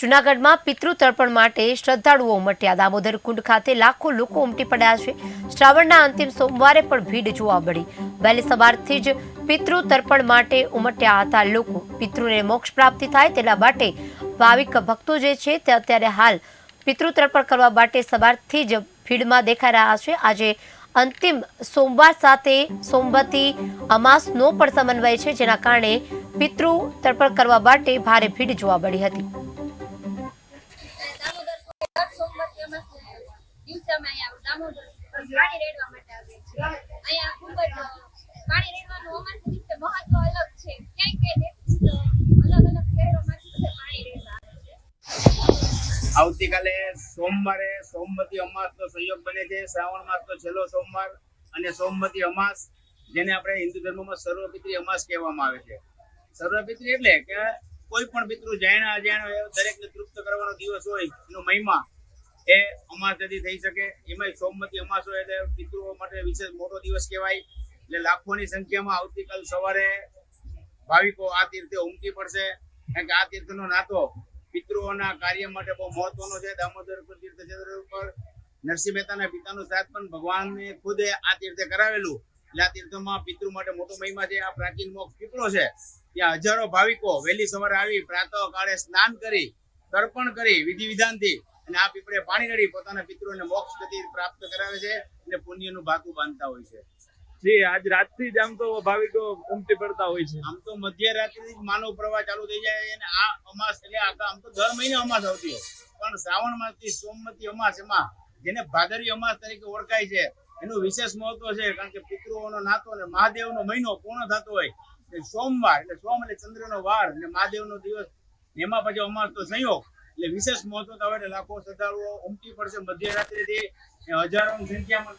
જૂનાગઢમાં પિતૃ તર્પણ માટે શ્રદ્ધાળુઓ ઉમટ્યા. દામોદર કુંડ ખાતે લાખો લોકો ઉમટી પડ્યા છે. શ્રાવણના અંતિમ સોમવારે પણ ભીડ જોવા મળી. વહેલી સવારથી જ પિતૃ તર્પણ માટે ઉમટ્યા હતા લોકો. પિતૃને મોક્ષ પ્રાપ્તિ થાય તેના માટે ભાવિક ભક્તો જે છે તે અત્યારે હાલ પિતૃ તર્પણ કરવા માટે સવારથી જ ભીડમાં દેખાઈ રહ્યા છે. આજે અંતિમ સોમવાર સાથે સોમવતી અમાસનો પણ સમન્વય છે, જેના કારણે પિતૃ તર્પણ કરવા માટે ભારે ભીડ જોવા મળી હતી. અમે અહીંયા આવતીકાલે સોમવારે સોમવતી અમાસનો સંયોગ બને છે. શ્રાવણ માસનો છેલ્લો સોમવાર અને સોમવતી અમાસ, જેને આપણે હિન્દુ ધર્મમાં સર્વપિત્રી અમાસ કહેવામાં આવે છે. સર્વપિત્રી એટલે કે કોઈ પણ પિતૃ જાણ્યા અજાણ્યા, દરેકને તૃપ્ત કરવાનો દિવસ હોય એનો મહિમા. એ અમાસ તેથી થઈ શકે. એમાં સોમવતી અમાસ એટલે પિતૃઓ માટે વિશેષ મોટો દિવસ કહેવાય. એટલે લાખોની સંખ્યામાં આવતીકાલ સવારે ભાવિકો આ તીર્થે ઉમટી પડશે. કારણ કે આ તીર્થનો નાતો પિતૃઓના કાર્ય માટે બહુ મહત્વનો છે. દામોદર તીર્થ ક્ષેત્ર ઉપર નરસિંહ મહેતાના પિતાનું શ્રાદ્ધ પણ ભગવાનને ખુદે આ તીર્થે કરાવેલું. એટલે આ તીર્થમાં પિતૃ માટે મોટો મહિમા છે. આ પ્રાચીન મોક્ષ પીપળો છે. ત્યાં હજારો ભાવિકો વહેલી સવારે આવી પ્રાતઃ કાળે સ્નાન કરી, તર્પણ કરી વિધિ વિધાનથી અને આ પીપળે પાણી રેડી પોતાના પિતૃઓને મોક્ષ ગતિ પ્રાપ્ત કરાવે છે અને પુણ્યનું ભાતું બાંધતા હોય છે. જી આજ રાતથી જ આમ તો ભાવિકો ઉમટી પડતા હોય છે. આમ તો મધ્યરાત્રિથી જ માનવ પ્રવાહ ચાલુ થઈ જાય અને આ અમાસ એટલે આમ તો દર મહિને અમાસ આવતી હોય. પણ શ્રાવણ માસથી સોમવતી અમાસ એમાં જેને ભાદરી અમાસ તરીકે ઓળખાય છે એનું વિશેષ મહત્વ છે કારણ કે પિતૃઓનો નાતો અને મહાદેવનો મહિનો પૂર્ણ થતો હોય. સોમવાર એટલે સોમ એટલે ચંદ્રનો વાર અને મહાદેવનો દિવસ. એમાં પછી અમાસ તો સંયોગ. એટલે વિશેષ મહત્વ આવે લાખો શ્રદ્ધાળુઓ ઉમટી પડશે મધ્યરાત્રિથી ને હજારોની સંખ્યામાં